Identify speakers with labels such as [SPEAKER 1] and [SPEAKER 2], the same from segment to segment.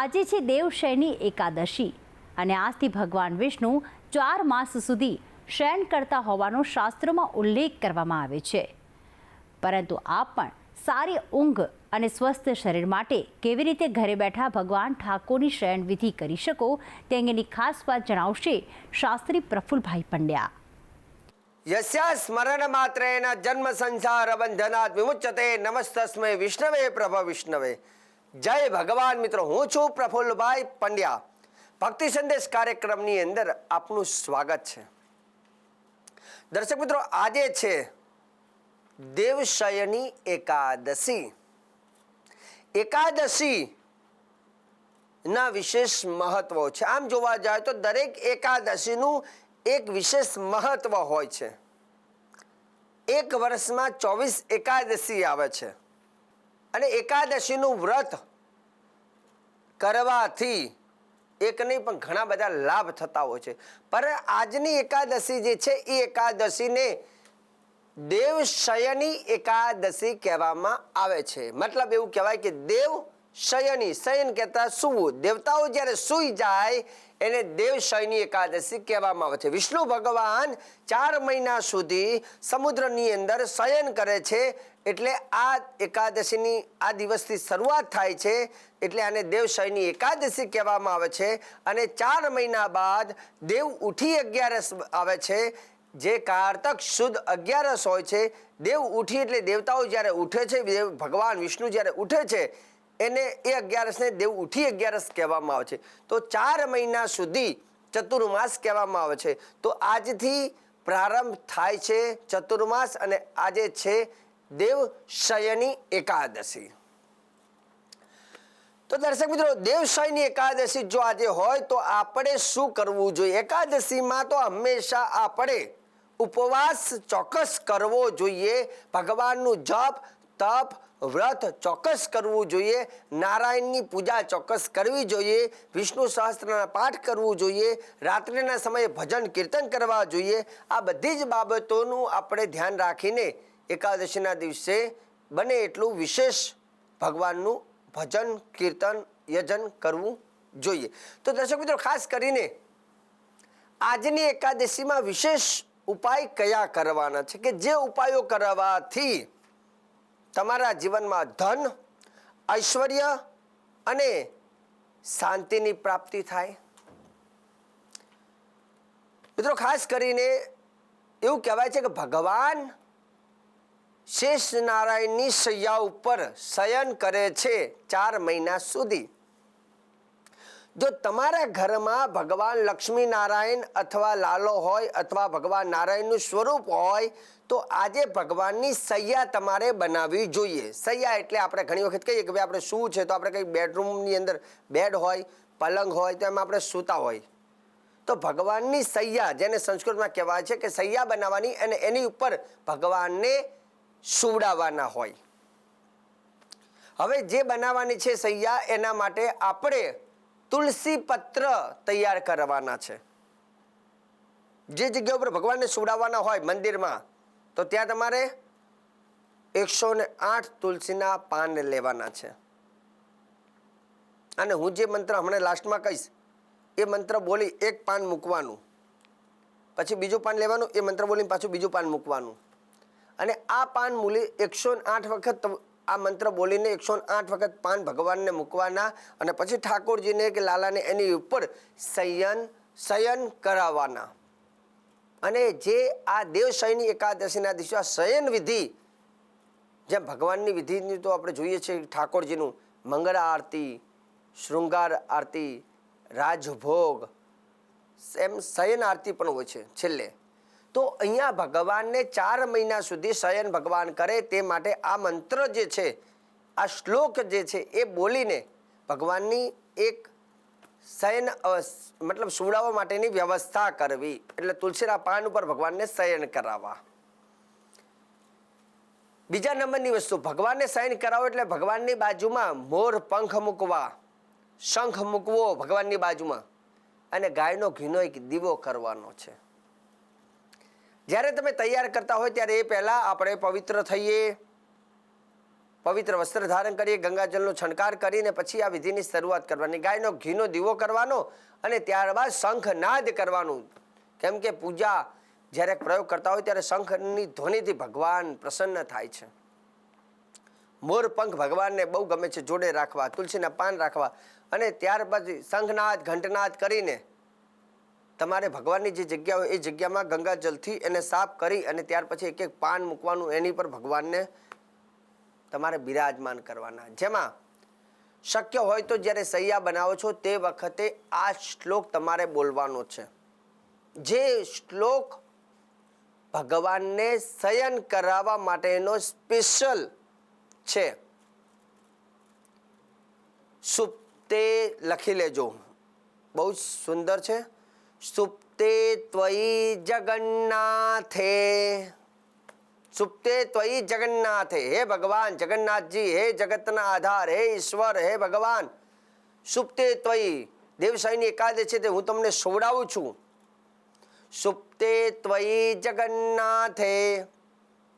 [SPEAKER 1] આજે છે દેવશયની એકાદશી અને આજથી ભગવાન વિષ્ણુ ચાર માસ સુધી શયન કરતા હોવાનો શાસ્ત્રોમાં ઉલ્લેખ કરવામાં આવે છે. પરંતુ આપ પણ સારી ઊંઘ અને સ્વસ્થ શરીર માટે કેવી રીતે ઘરે બેઠા ભગવાન ઠાકોરની શયન વિધિ કરી શકો તે અંગેની ખાસ વાત જણાવશે શાસ્ત્રી પ્રફુલભાઈ પંડ્યા.
[SPEAKER 2] યસ્યા સ્મરણ માત્રેન જન્મ સંસાર બંધનાત વિમુચ્યતે નમસ્તસ્મય વિષ્ણવે પ્રભ વિષ્ણવે. જય ભગવાન મિત્રો, હું છું પ્રફુલ્લભાઈ પંડ્યા. ભક્તિ સંદેશ કાર્યક્રમની અંદર આપનું સ્વાગત છે. દર્શક મિત્રો, આજે છે દેવશયની એકાદશી. એકાદશી ના વિશેષ મહત્વ છે. આમ જોવા જાય તો દરેક એકાદશીનું એક વિશેષ મહત્વ હોય છે. એક વર્ષમાં ચોવીસ એકાદશી આવે છે. અને એકાદશીનું વ્રત કરવાથી એક નહીં, પણ ઘણા બધા લાભ થતા હોય છે. પર આજની એકાદશી જે છે એ એકાદશીને દેવ શયની એકાદશી કહેવામાં આવે છે. મતલબ એવું કહેવાય કે દેવ શયની, શયન કહેતા સૂવું. દેવતાઓ જ્યારે સૂઈ જાય એને દેવ શયની એકાદશી કહેવામાં આવે છે. વિષ્ણુ ભગવાન ચાર મહિના સુધી સમુદ્રની અંદર શયન કરે છે. એટલે આ એકાદશીની, આ દિવસથી શરૂઆત થાય છે. એટલે આને દેવ શયની એકાદશી કહેવામાં આવે છે. અને ચાર મહિના બાદ દેવ ઉઠી અગિયારસ આવે છે. જે કારતક શુદ્ધ અગિયારસ હોય છે. દેવ ઉઠી એટલે દેવતાઓ જ્યારે ઉઠે છે, દેવ ભગવાન વિષ્ણુ જ્યારે ઉઠે છે એને એ અગિયારસને દેવ ઉઠી અગિયારસ કહેવામાં આવે છે. તો ચાર મહિના સુધી ચતુર્માસ કહેવામાં આવે છે. તો આજથી પ્રારંભ થાય છે ચતુર્માસ અને આજે છે દેવ શયની એકાદશી. તો દર્શક મિત્રો દેવશયની એકાદશી જો આજે હોય તો આપણે શું કરવું જોઈએ? એકાદશીમાં તો હંમેશા આપણે ઉપવાસ ચોક્કસ કરવો જોઈએ. ભગવાનનું જપ તપ, વ્રત ચોક્કસ કરવું જોઈએ. નારાયણની પૂજા ચોક્કસ કરવી જોઈએ. વિષ્ણુ સહસ્ત્રના પાઠ કરવું જોઈએ. રાત્રિના સમયે ભજન, કીર્તન કરવા જોઈએ. આ બધી જ બાબતોનું આપણે ધ્યાન રાખીને એકાદશીના દિવસે બને એટલું વિશેષ ભગવાનનું ભજન, કીર્તન, યજન કરવું જોઈએ. તો દર્શક મિત્રો, ખાસ કરીને આજની એકાદશીમાં વિશેષ ઉપાય કયા કરવાના છે? કે જે ઉપાયો કરવાથી તમારા જીવનમાં ધન, ઐશ્વર્ય અને શાંતિની પ્રાપ્તિ થાય. મિત્રો, ખાસ કરીને એવું કહેવાય છે કે ભગવાન શેષ નારાયણની શૈયા ઉપર શયન કરે છે ચાર મહિના સુધી. જો તમારા ઘરમાં ભગવાન લક્ષ્મી નારાયણ અથવા લાલો હોય અથવા ભગવાન નારાયણનું સ્વરૂપ હોય, તો આજે ભગવાનની સૈયા તમારે બનાવવી જોઈએ. સૈયા એટલે આપણે ઘણી વખત કહીએ કે ભાઈ આપણે શું છે? તો આપણે કંઈક બેડરૂમની અંદર બેડ હોય, પલંગ હોય, તો એમાં આપણે સૂતા હોય. તો ભગવાનની સૈયા, જેને સંસ્કૃતમાં કહેવાય છે કે સૈયા બનાવવાની અને એની ઉપર ભગવાનને સુવડાવવાના હોય. હવે જે બનાવવાની છે સૈયા, એના માટે આપણે તુલસી પત્ર તૈયાર કરવાના છે. જે જગ્યા ઉપર ભગવાનને સુવડાવવાના હોય મંદિરમાં, તો ત્યાં તમારે એકસો ને આઠ તુલસીના પાન લેવાના છે. અને હું જે મંત્ર હમણાં લાસ્ટમાં કહીશ, એ મંત્ર બોલી એક પાન મૂકવાનું. પછી બીજું પાન લેવાનું, એ મંત્ર બોલીને પાછું બીજું પાન મૂકવાનું. અને આ પાન મૂલી એકસો આઠ વખત આ મંત્ર બોલીને એકસો આઠ વખત પાન ભગવાનને મૂકવાના અને પછી ઠાકોરજીને કે લાલાને એની ઉપર શયન શયન કરાવવાના. અને જે આ દેવશયની એકાદશીના દિવસે આ શયન વિધિ, જેમ ભગવાનની વિધિની તો આપણે જોઈએ છીએ ઠાકોરજીનું મંગળ આરતી, શૃંગાર આરતી, રાજભોગ, એમ શયન આરતી પણ હોય છે છેલ્લે. તો અહીંયા ભગવાનને ચાર મહિના સુધી શયન ભગવાન કરે તે માટે આ મંત્ર જે છે, આ શ્લોક જે છે એ બોલીને ભગવાનની એક શયન મતલબ સુવડાવવા માટેની વ્યવસ્થા કરવી. એટલે તુલસીના પાન ઉપર ભગવાનને શયન કરાવવા. બીજા નંબરની વસ્તુ, ભગવાનને શયન કરાવો એટલે ભગવાનની બાજુમાં મોર, પંખ મૂકવા, શંખ મૂકવો ભગવાનની બાજુમાં. અને ગાયનો ઘીનો એક દીવો કરવાનો છે. જ્યારે તમે તૈયાર કરતા હોય ત્યારે એ પહેલાં આપણે પવિત્ર થઈએ, પવિત્ર વસ્ત્ર ધારણ કરીએ, ગંગાજળનો છંટકાર કરીને પછી આ વિધિની શરૂઆત કરવાની, ગાયનો ઘીનો દીવો કરવાનો અને ત્યારબાદ શંખનાદ કરવાનું. કેમ કે પૂજા જ્યારે પ્રયોગ કરતા હોય ત્યારે શંખની ધ્વનિથી ભગવાન પ્રસન્ન થાય છે. મોર પંખ ભગવાનને બહુ ગમે છે, જોડે રાખવા, તુલસીના પાન રાખવા અને ત્યારબાદ શંખનાદ, ઘંટનાદ કરીને તમારે ભગવાનની જે જગ્યા હોય એ જગ્યામાં ગંગાજલથી એને સાફ કરી અને ત્યાર પછી એક એક પાન મૂકવાનું એની પર ભગવાનને તમારે બિરાજમાન કરવાના. જેમાં શક્ય હોય તો જ્યારે સૈયા બનાવો છો તે વખતે આ શ્લોક તમારે બોલવાનો છે. જે શ્લોક ભગવાનને શયન કરાવવા માટેનો સ્પેશિયલ છે. સુપ્તે લખી લેજો. બહુ જ સુંદર છે. સુપ્તે ત્વયી જગન્નાથે સુપ્તે ત્વયી જગન્નાથે હે ભગવાન જગન્નાથજી હે જગતના આધાર હે ઈશ્વર હે ભગવાન સુપ્તે ત્વયી દેવસાઈની એકાદશી તે હું તમને સોવડાવું છું. સુપ્તે ત્વયી જગન્નાથે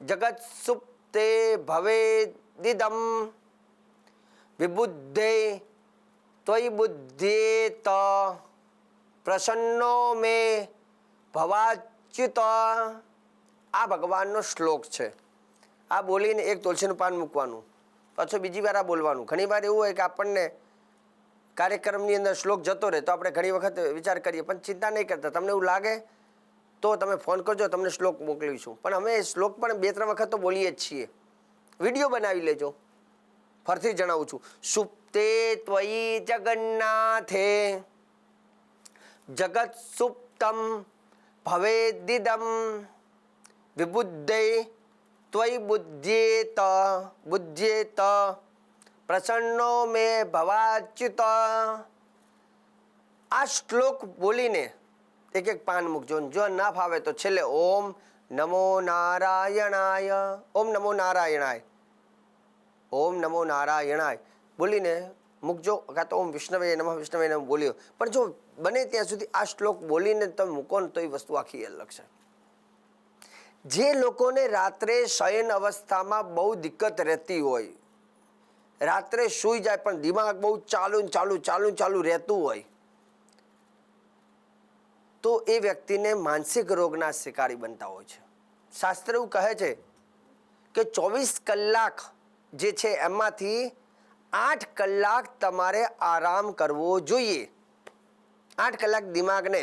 [SPEAKER 2] જગત સુપ્તે ભવેદિદમ વિબુદ્ધે ત્વયી બુદ્ધ્યેત પ્રસન્નો મે ભવાચ્યુત. આ ભગવાનનો શ્લોક છે. આ બોલીને એક તુલસીનું પાન મૂકવાનું. પાછું બીજી વાર આ બોલવાનું. ઘણી વાર એવું હોય કે આપણને કાર્યક્રમની અંદર શ્લોક જતો રહે, તો આપણે ઘણી વખત વિચાર કરીએ, પણ ચિંતા નહીં કરતા. તમને એવું લાગે તો તમે ફોન કરજો, તમને શ્લોક મોકલીશું. પણ અમે શ્લોક પણ બે ત્રણ વખત તો બોલીએ જ છીએ. વીડિયો બનાવી લેજો. ફરીથી જણાવું છું. સુપ્તે ત્વયી જગન્નાથે જગત સુપ્તમ ભવેદિદમ વિબુદ્ધે ત્વયી બુદ્ધ્યેત બુદ્ધ્યેત પ્રસન્નો મે ભવાચ્યુત આ શ્લોક બોલીને એક એક પાન મૂકજો જો ના ફાવે તો છેલ્લે ઓમ નમો નારાયણાય, ઓમ નમો નારાયણાય, ઓમ નમો નારાયણાય બોલીને મૂકજો. કાં તો ઓમ વિષ્ણવે નમઃ વિષ્ણવે નમઃ બોલ્યો. પણ જો બને ત્યાં સુધી આ શ્લોક બોલીને તમે મૂકો ને તો એ વસ્તુ આખી અલગ છે. જે લોકોને રાત્રે શયન અવસ્થામાં બહુ દિક્કત રહેતી હોય, રાત્રે સૂઈ જાય પણ દિમાગ બહુ ચાલુ ચાલુ ચાલુ ચાલુ રહેતું હોય, તો એ વ્યક્તિને માનસિક રોગના શિકારી બનતા હોય છે. શાસ્ત્ર એવું કહે છે કે ચોવીસ કલાક જે છે એમાંથી આઠ કલાક તમારે આરામ કરવો જોઈએ. આઠ કલાક દિમાગને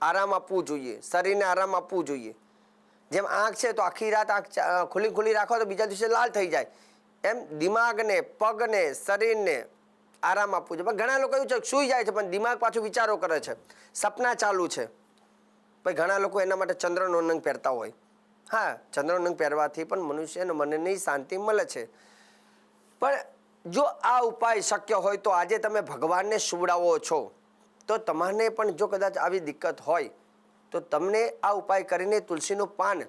[SPEAKER 2] આરામ આપવું જોઈએ, શરીરને આરામ આપવું જોઈએ. જેમ આંખ છે તો આખી રાત આંખ ખુલ્લી ખુલ્લી રાખો તો બીજા દિવસે લાલ થઈ જાય. એમ દિમાગને, પગને, શરીરને આરામ આપવું જોઈએ. પણ ઘણા લોકો એવું છે, સૂઈ જાય છે, પણ દિમાગ પાછું વિચારો કરે છે. સપના ચાલુ છે. પછી ઘણા લોકો એના માટે ચંદ્રનો નંગ પહેરતા હોય. હા, ચંદ્રનો નંગ પહેરવાથી પણ મનુષ્યને મનની શાંતિ મળે છે. પણ જો આ ઉપાય શક્ય હોય તો આજે તમે ભગવાનને સુવડાવો છો. તો તમને પણ જો કદાચ આવી દિક્કત હોય, તો તમને આ ઉપાય કરીને તુલસીનું પાન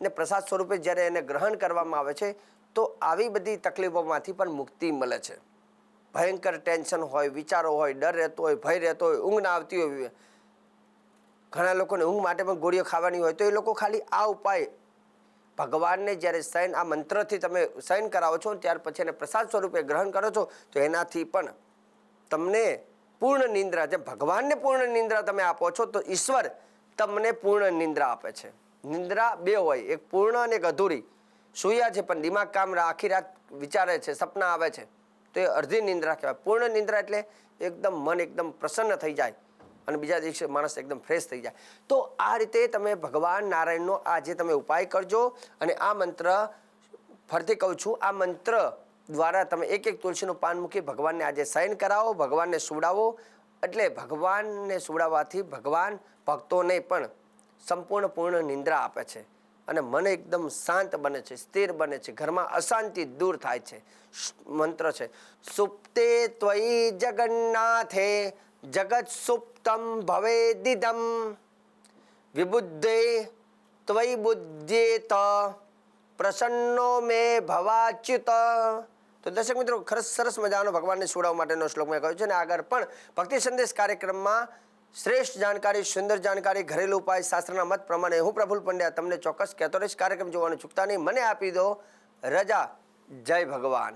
[SPEAKER 2] ને પ્રસાદ સ્વરૂપે જ્યારે એને ગ્રહણ કરવામાં આવે છે, તો આવી બધી તકલીફોમાંથી પણ મુક્તિ મળે છે. ભયંકર ટેન્શન હોય, વિચારો હોય, ડર રહેતો હોય, ભય રહેતો હોય, ઊંઘ ના આવતી હોય. ઘણા લોકોને ઊંઘ માટે પણ ગોળીઓ ખાવાની હોય તો એ લોકો ખાલી આ ઉપાય ભગવાનને જ્યારે શયન, આ મંત્રથી તમે શયન કરાવો છો, ત્યાર પછી એને પ્રસાદ સ્વરૂપે ગ્રહણ કરો છો, તો એનાથી પણ તમને પૂર્ણ નિંદ્રા, જેમ ભગવાનને પૂર્ણ નિંદ્રા તમે આપો છો, તો ઈશ્વર તમને પૂર્ણ નિંદ્રા આપે છે. નિંદ્રા બે હોય, એક પૂર્ણ અને એક અધૂરી. સૂયા છે, પણ દિમાગ કામ આખી રાત વિચારે છે, સપના આવે છે, તો એ અડધી નિંદ્રા કહેવાય. પૂર્ણ નિંદ્રા એટલે એકદમ મન એકદમ પ્રસન્ન થઈ જાય. અને બીજા દિવસે માણસ એકદમ ફ્રેશ થઈ જાય. તો આ રીતે તમે ભગવાન નારાયણનો આ જે તમે ઉપાય કરજો અને આ મંત્ર ફરીથી કહું છું, આ મંત્ર દ્વારા તમે એક એક તુલસીનું પાન મૂકી ભગવાનને આજે શયન કરાવો, ભગવાનને સુવડાવો. એટલે ભગવાનને સુવડાવવાથી ભગવાન ભક્તોને પણ સંપૂર્ણ પૂર્ણ નિંદ્રા આપે છે અને મન એકદમ શાંત બને છે, સ્થિર બને છે, ઘરમાં અશાંતિ દૂર થાય છે. મંત્ર છે, સુપ્તે ત્વયી જગન્નાથે જગત સુપ્તમ ભવેદિદમ વિબુદ્ધે ત્વયી બુદ્ધ્યેત પ્રસન્નો મે ભવાચ્યુત તો દર્શક મિત્રો, ખરસ સરસ મજાનો ભગવાનને સુડાવવા માટેનો શ્લોક મેં કહ્યું છે અને આગળ પણ ભક્તિ સંદેશ કાર્યક્રમમાં શ્રેષ્ઠ જાણકારી, સુંદર જાણકારી, ઘરેલુ ઉપાય, શાસ્ત્રના મત પ્રમાણે હું પ્રફુલ પંડ્યા તમને ચોક્કસ કહેતો રહીશ. કાર્યક્રમ જોવાનું ચૂકતા નહીં. મને આપી દો રજા. જય ભગવાન.